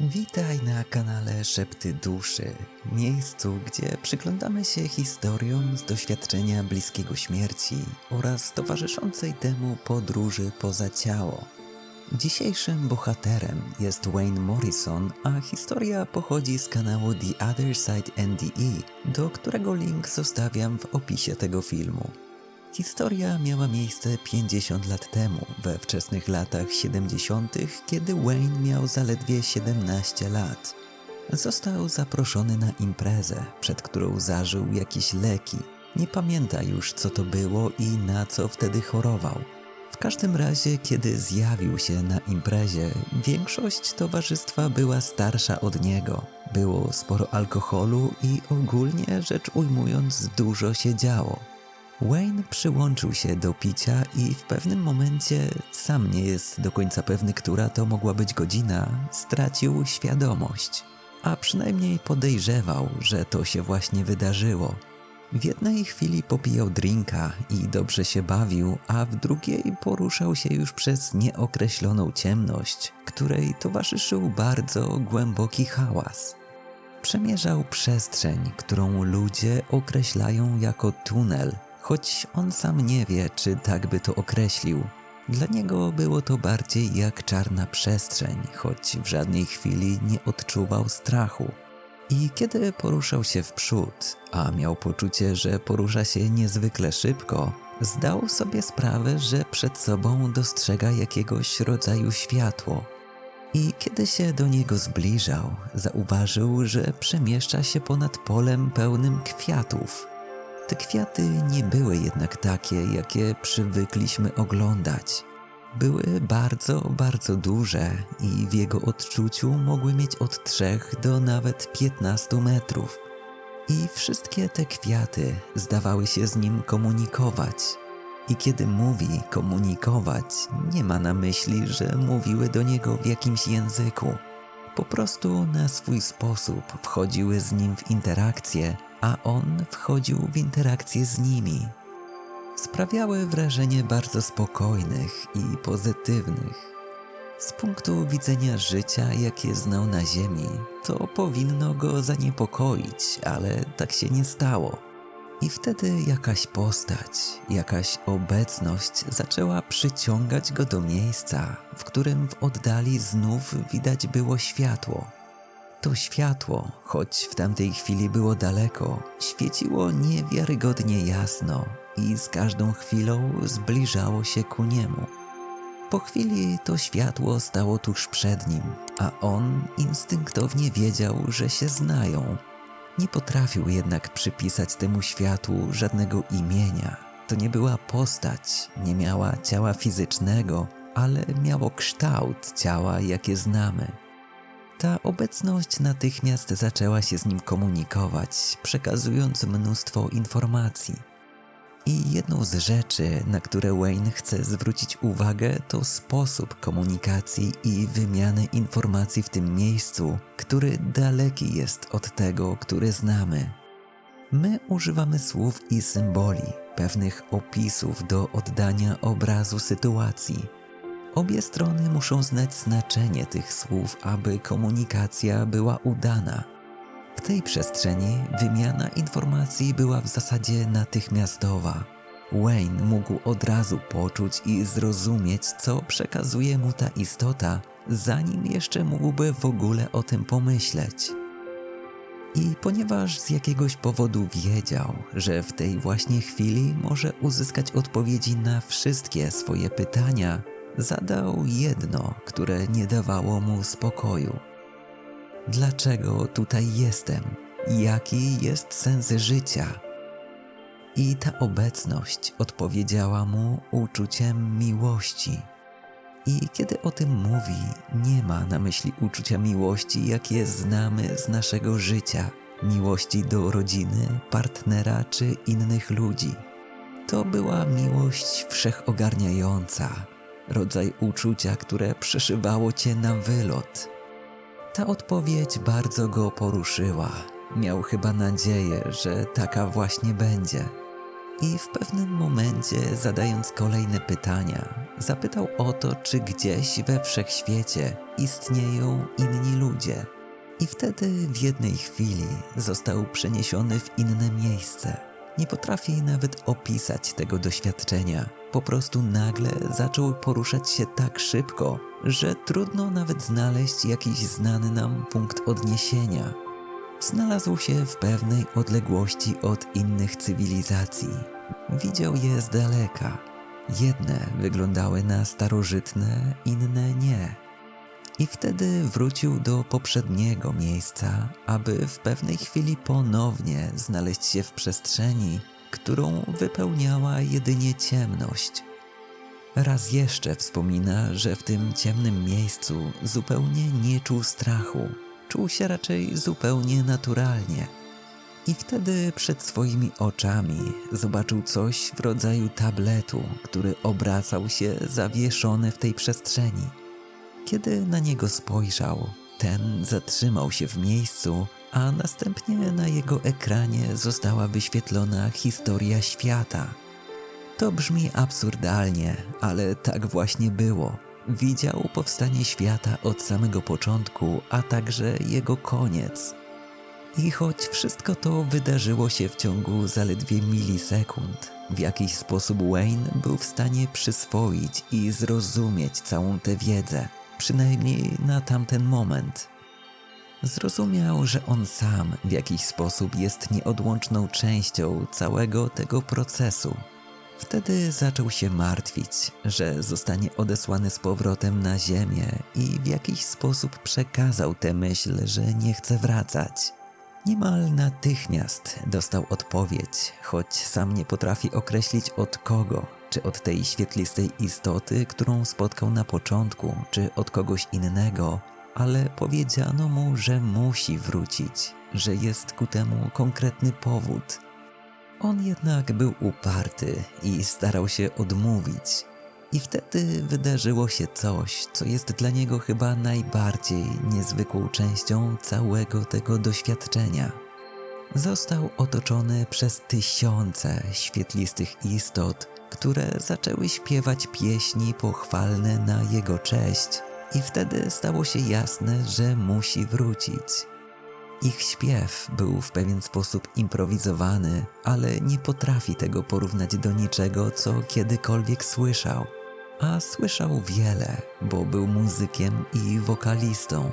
Witaj na kanale Szepty Duszy, miejscu, gdzie przyglądamy się historiom z doświadczenia bliskiego śmierci oraz towarzyszącej temu podróży poza ciało. Dzisiejszym bohaterem jest Wayne Morrison, a historia pochodzi z kanału The Other Side NDE, do którego link zostawiam w opisie tego filmu. Historia miała miejsce 50 lat temu, we wczesnych latach 70., kiedy Wayne miał zaledwie 17 lat. Został zaproszony na imprezę, przed którą zażył jakieś leki. Nie pamięta już, co to było i na co wtedy chorował. W każdym razie, kiedy zjawił się na imprezie, większość towarzystwa była starsza od niego. Było sporo alkoholu i ogólnie rzecz ujmując, dużo się działo. Wayne przyłączył się do picia i w pewnym momencie, sam nie jest do końca pewny, która to mogła być godzina, stracił świadomość. A przynajmniej podejrzewał, że to się właśnie wydarzyło. W jednej chwili popijał drinka i dobrze się bawił, a w drugiej poruszał się już przez nieokreśloną ciemność, której towarzyszył bardzo głęboki hałas. Przemierzał przestrzeń, którą ludzie określają jako tunel, choć on sam nie wie, czy tak by to określił. Dla niego było to bardziej jak czarna przestrzeń, choć w żadnej chwili nie odczuwał strachu. I kiedy poruszał się w przód, a miał poczucie, że porusza się niezwykle szybko, zdał sobie sprawę, że przed sobą dostrzega jakiegoś rodzaju światło. I kiedy się do niego zbliżał, zauważył, że przemieszcza się ponad polem pełnym kwiatów. Te kwiaty nie były jednak takie, jakie przywykliśmy oglądać. Były bardzo, bardzo duże i w jego odczuciu mogły mieć od 3 do nawet 15 metrów. I wszystkie te kwiaty zdawały się z nim komunikować. I kiedy mówi komunikować, nie ma na myśli, że mówiły do niego w jakimś języku. Po prostu na swój sposób wchodziły z nim w interakcję, a on wchodził w interakcję z nimi. Sprawiały wrażenie bardzo spokojnych i pozytywnych. Z punktu widzenia życia, jakie znał na Ziemi, to powinno go zaniepokoić, ale tak się nie stało. I wtedy jakaś postać, jakaś obecność zaczęła przyciągać go do miejsca, w którym w oddali znów widać było światło. To światło, choć w tamtej chwili było daleko, świeciło niewiarygodnie jasno i z każdą chwilą zbliżało się ku niemu. Po chwili to światło stało tuż przed nim, a on instynktownie wiedział, że się znają. Nie potrafił jednak przypisać temu światłu żadnego imienia. To nie była postać, nie miała ciała fizycznego, ale miało kształt ciała, jakie znamy. Ta obecność natychmiast zaczęła się z nim komunikować, przekazując mnóstwo informacji. I jedną z rzeczy, na które Wayne chce zwrócić uwagę, to sposób komunikacji i wymiany informacji w tym miejscu, który daleki jest od tego, który znamy. My używamy słów i symboli, pewnych opisów do oddania obrazu sytuacji. Obie strony muszą znać znaczenie tych słów, aby komunikacja była udana. W tej przestrzeni wymiana informacji była w zasadzie natychmiastowa. Wayne mógł od razu poczuć i zrozumieć, co przekazuje mu ta istota, zanim jeszcze mógłby w ogóle o tym pomyśleć. I ponieważ z jakiegoś powodu wiedział, że w tej właśnie chwili może uzyskać odpowiedzi na wszystkie swoje pytania, zadał jedno, które nie dawało mu spokoju. Dlaczego tutaj jestem? Jaki jest sens życia? I ta obecność odpowiedziała mu uczuciem miłości. I kiedy o tym mówi, nie ma na myśli uczucia miłości, jakie znamy z naszego życia, miłości do rodziny, partnera czy innych ludzi. To była miłość wszechogarniająca, rodzaj uczucia, które przeszywało cię na wylot. Ta odpowiedź bardzo go poruszyła. Miał chyba nadzieję, że taka właśnie będzie. I w pewnym momencie, zadając kolejne pytania, zapytał o to, czy gdzieś we wszechświecie istnieją inni ludzie. I wtedy w jednej chwili został przeniesiony w inne miejsce. Nie potrafi nawet opisać tego doświadczenia. Po prostu nagle zaczął poruszać się tak szybko, że trudno nawet znaleźć jakiś znany nam punkt odniesienia. Znalazł się w pewnej odległości od innych cywilizacji. Widział je z daleka. Jedne wyglądały na starożytne, inne nie. I wtedy wrócił do poprzedniego miejsca, aby w pewnej chwili ponownie znaleźć się w przestrzeni, którą wypełniała jedynie ciemność. Raz jeszcze wspomina, że w tym ciemnym miejscu zupełnie nie czuł strachu, czuł się raczej zupełnie naturalnie. I wtedy przed swoimi oczami zobaczył coś w rodzaju tabletu, który obracał się zawieszony w tej przestrzeni. Kiedy na niego spojrzał, ten zatrzymał się w miejscu, a następnie na jego ekranie została wyświetlona historia świata. To brzmi absurdalnie, ale tak właśnie było. Widział powstanie świata od samego początku, a także jego koniec. I choć wszystko to wydarzyło się w ciągu zaledwie milisekund, w jakiś sposób Wayne był w stanie przyswoić i zrozumieć całą tę wiedzę, przynajmniej na tamten moment. Zrozumiał, że on sam w jakiś sposób jest nieodłączną częścią całego tego procesu. Wtedy zaczął się martwić, że zostanie odesłany z powrotem na ziemię i w jakiś sposób przekazał tę myśl, że nie chce wracać. Niemal natychmiast dostał odpowiedź, choć sam nie potrafi określić od kogo, czy od tej świetlistej istoty, którą spotkał na początku, czy od kogoś innego, ale powiedziano mu, że musi wrócić, że jest ku temu konkretny powód. On jednak był uparty i starał się odmówić. I wtedy wydarzyło się coś, co jest dla niego chyba najbardziej niezwykłą częścią całego tego doświadczenia. Został otoczony przez tysiące świetlistych istot, które zaczęły śpiewać pieśni pochwalne na jego cześć, i wtedy stało się jasne, że musi wrócić. Ich śpiew był w pewien sposób improwizowany, ale nie potrafi tego porównać do niczego, co kiedykolwiek słyszał. A słyszał wiele, bo był muzykiem i wokalistą.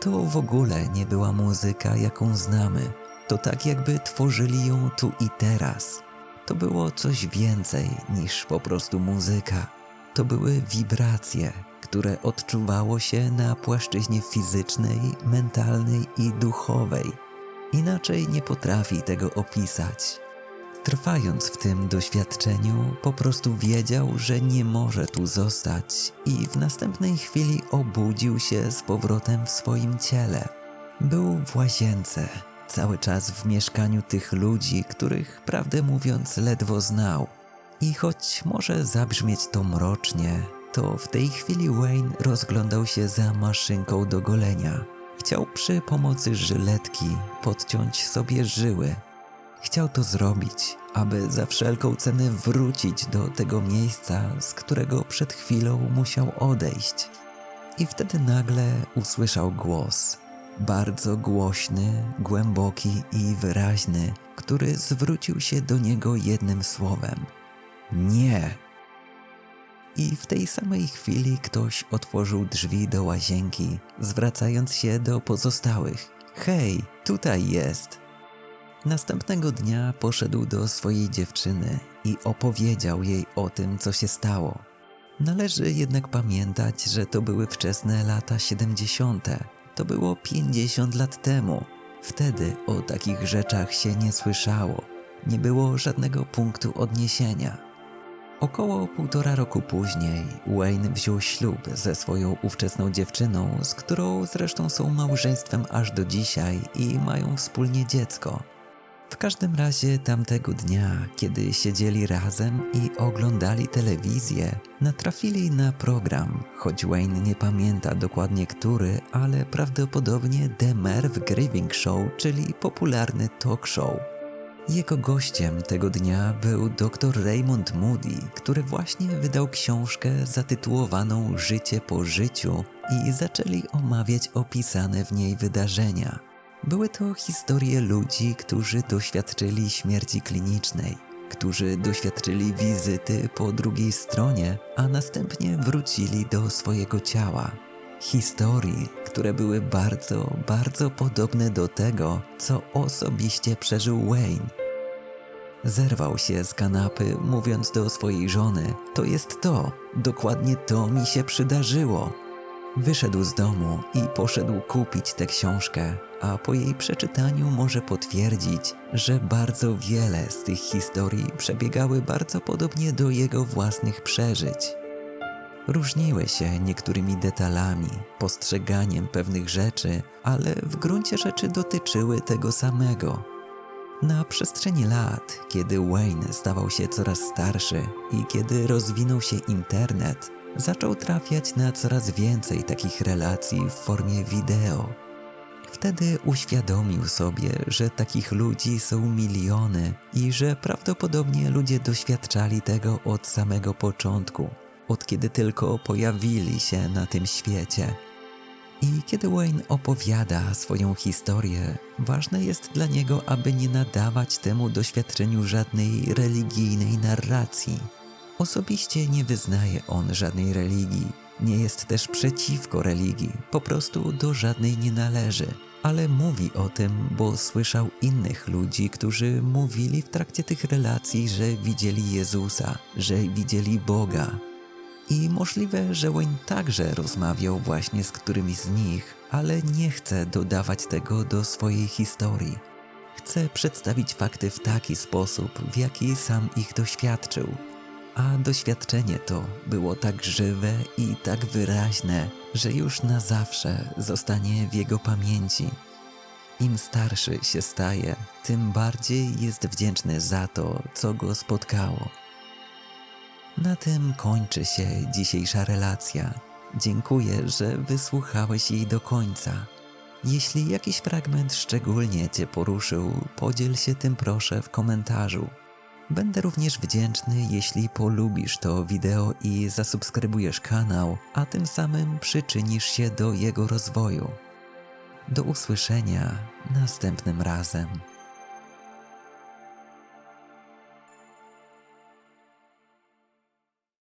To w ogóle nie była muzyka, jaką znamy. To tak, jakby tworzyli ją tu i teraz. To było coś więcej niż po prostu muzyka. To były wibracje, które odczuwało się na płaszczyźnie fizycznej, mentalnej i duchowej. Inaczej nie potrafi tego opisać. Trwając w tym doświadczeniu, po prostu wiedział, że nie może tu zostać, i w następnej chwili obudził się z powrotem w swoim ciele. Był w łazience, cały czas w mieszkaniu tych ludzi, których prawdę mówiąc ledwo znał. I choć może zabrzmieć to mrocznie, to w tej chwili Wayne rozglądał się za maszynką do golenia. Chciał przy pomocy żyletki podciąć sobie żyły. Chciał to zrobić, aby za wszelką cenę wrócić do tego miejsca, z którego przed chwilą musiał odejść. I wtedy nagle usłyszał głos. Bardzo głośny, głęboki i wyraźny, który zwrócił się do niego jednym słowem: Nie! I w tej samej chwili ktoś otworzył drzwi do łazienki, zwracając się do pozostałych: Hej, tutaj jest! Następnego dnia poszedł do swojej dziewczyny i opowiedział jej o tym, co się stało. Należy jednak pamiętać, że to były wczesne lata 70. To było 50 lat temu. Wtedy o takich rzeczach się nie słyszało. Nie było żadnego punktu odniesienia. Około półtora roku później Wayne wziął ślub ze swoją ówczesną dziewczyną, z którą zresztą są małżeństwem aż do dzisiaj i mają wspólnie dziecko. W każdym razie tamtego dnia, kiedy siedzieli razem i oglądali telewizję, natrafili na program, choć Wayne nie pamięta dokładnie który, ale prawdopodobnie The Merv Grieving Show, czyli popularny talk show. Jego gościem tego dnia był dr Raymond Moody, który właśnie wydał książkę zatytułowaną Życie po życiu i zaczęli omawiać opisane w niej wydarzenia. Były to historie ludzi, którzy doświadczyli śmierci klinicznej, którzy doświadczyli wizyty po drugiej stronie, a następnie wrócili do swojego ciała. Historii, które były bardzo, bardzo podobne do tego, co osobiście przeżył Wayne. Zerwał się z kanapy, mówiąc do swojej żony: To jest to, dokładnie to mi się przydarzyło. Wyszedł z domu i poszedł kupić tę książkę, a po jej przeczytaniu może potwierdzić, że bardzo wiele z tych historii przebiegały bardzo podobnie do jego własnych przeżyć. Różniły się niektórymi detalami, postrzeganiem pewnych rzeczy, ale w gruncie rzeczy dotyczyły tego samego. Na przestrzeni lat, kiedy Wayne stawał się coraz starszy i kiedy rozwinął się internet, zaczął trafiać na coraz więcej takich relacji w formie wideo. Wtedy uświadomił sobie, że takich ludzi są miliony i że prawdopodobnie ludzie doświadczali tego od samego początku, od kiedy tylko pojawili się na tym świecie. I kiedy Wayne opowiada swoją historię, ważne jest dla niego, aby nie nadawać temu doświadczeniu żadnej religijnej narracji. Osobiście nie wyznaje on żadnej religii, nie jest też przeciwko religii, po prostu do żadnej nie należy. Ale mówi o tym, bo słyszał innych ludzi, którzy mówili w trakcie tych relacji, że widzieli Jezusa, że widzieli Boga, i możliwe, że Wayne także rozmawiał właśnie z którymi z nich, ale nie chce dodawać tego do swojej historii. Chce przedstawić fakty w taki sposób, w jaki sam ich doświadczył. A doświadczenie to było tak żywe i tak wyraźne, że już na zawsze zostanie w jego pamięci. Im starszy się staje, tym bardziej jest wdzięczny za to, co go spotkało. Na tym kończy się dzisiejsza relacja. Dziękuję, że wysłuchałeś jej do końca. Jeśli jakiś fragment szczególnie Cię poruszył, podziel się tym proszę w komentarzu. Będę również wdzięczny, jeśli polubisz to wideo i zasubskrybujesz kanał, a tym samym przyczynisz się do jego rozwoju. Do usłyszenia następnym razem.